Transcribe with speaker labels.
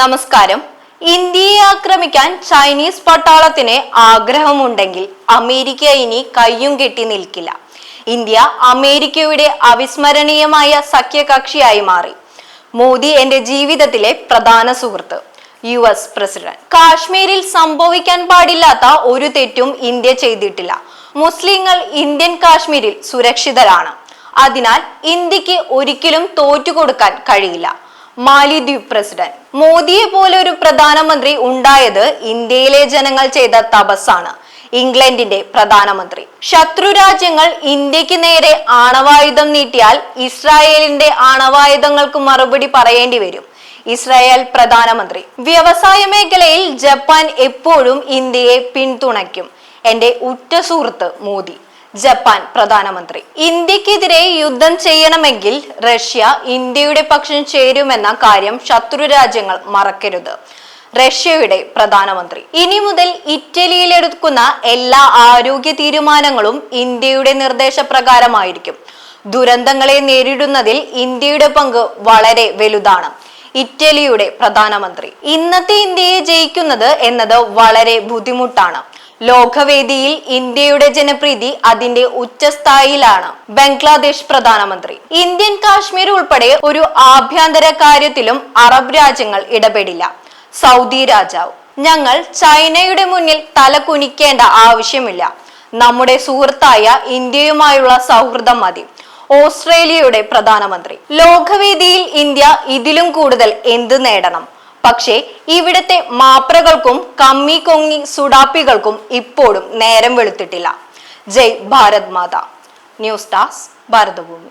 Speaker 1: നമസ്കാരം. ഇന്ത്യയെ ആക്രമിക്കാൻ ചൈനീസ് പട്ടാളത്തിന് ആഗ്രഹമുണ്ടെങ്കിൽ അമേരിക്ക ഇനി കയ്യും കെട്ടി നിൽക്കില്ല. ഇന്ത്യ അമേരിക്കയുടെ അവിസ്മരണീയമായ സഖ്യകക്ഷിയായി മാറി. മോദി എന്റെ ജീവിതത്തിലെ പ്രധാന സുഹൃത്ത് യു എസ് പ്രസിഡന്റ്. കാശ്മീരിൽ സംഭവിക്കാൻ പാടില്ലാത്ത ഒരു തെറ്റും ഇന്ത്യ ചെയ്തിട്ടില്ല. മുസ്ലിങ്ങൾ ഇന്ത്യൻ കാശ്മീരിൽ സുരക്ഷിതരാണ്. അതിനാൽ ഇന്ത്യയ്ക്ക് ഒരിക്കലും തോറ്റുകൊടുക്കാൻ കഴിയില്ല. മാലിദ്വീപ് പ്രസിഡന്റ്. മോദിയെ പോലെ ഒരു പ്രധാനമന്ത്രി ഉണ്ടായത് ഇന്ത്യയിലെ ജനങ്ങൾ ചെയ്ത തപസ്സാണ്. ഇംഗ്ലണ്ടിന്റെ പ്രധാനമന്ത്രി. ശത്രു രാജ്യങ്ങൾ ഇന്ത്യയ്ക്ക് നേരെ ആണവായുധം നീട്ടിയാൽ ഇസ്രായേലിന്റെ ആണവായുധങ്ങൾക്ക് മറുപടി പറയേണ്ടി വരും. ഇസ്രായേൽ പ്രധാനമന്ത്രി. വ്യവസായ മേഖലയിൽ ജപ്പാൻ എപ്പോഴും ഇന്ത്യയെ പിന്തുണയ്ക്കും. എന്റെ ഉറ്റ സുഹൃത്ത് മോദി. ജപ്പാൻ പ്രധാനമന്ത്രി. ഇന്ത്യക്കെതിരെ യുദ്ധം ചെയ്യണമെങ്കിൽ റഷ്യ ഇന്ത്യയുടെ പക്ഷം ചേരുമെന്ന കാര്യം ശത്രു രാജ്യങ്ങൾ മറക്കരുത്. റഷ്യയുടെ പ്രധാനമന്ത്രി. ഇനി മുതൽ ഇറ്റലിയിൽ എടുക്കുന്ന എല്ലാ ആരോഗ്യ തീരുമാനങ്ങളും ഇന്ത്യയുടെ നിർദ്ദേശപ്രകാരമായിരിക്കും. ദുരന്തങ്ങളെ നേരിടുന്നതിൽ ഇന്ത്യയുടെ പങ്ക് വളരെ വലുതാണ്. ഇറ്റലിയുടെ പ്രധാനമന്ത്രി. ഇന്നത്തെ ഇന്ത്യയെ ജയിക്കുന്നത് എന്നത് വളരെ ബുദ്ധിമുട്ടാണ്. ലോകവേദിയിൽ ഇന്ത്യയുടെ ജനപ്രീതി അതിന്റെ ഉച്ചസ്ഥായിലാണ് ബംഗ്ലാദേശ് പ്രധാനമന്ത്രി. ഇന്ത്യൻ കാശ്മീർ ഉൾപ്പെടെ ഒരു ആഭ്യന്തര കാര്യത്തിലും അറബ് രാജ്യങ്ങൾ ഇടപെടില്ല. സൗദി രാജാവ്. ഞങ്ങൾ ചൈനയുടെ മുന്നിൽ തല കുനിക്കേണ്ട ആവശ്യമില്ല. നമ്മുടെ സുഹൃത്തായ ഇന്ത്യയുമായുള്ള സൗഹൃദം മതി. ഓസ്ട്രേലിയയുടെ പ്രധാനമന്ത്രി. ലോകവേദിയിൽ ഇന്ത്യ ഇതിലും കൂടുതൽ എന്ത് നേടണം? പക്ഷേ ഇവിടുത്തെ മാപ്രകൾക്കും കമ്മി കൊങ്ങി സുഡാപ്പികൾക്കും ഇപ്പോഴും നേരം വെളുത്തിട്ടില്ല. ജയ് ഭാരത് മാതാ. ന്യൂസ് ഡാസ് ഭാരതഭൂമി.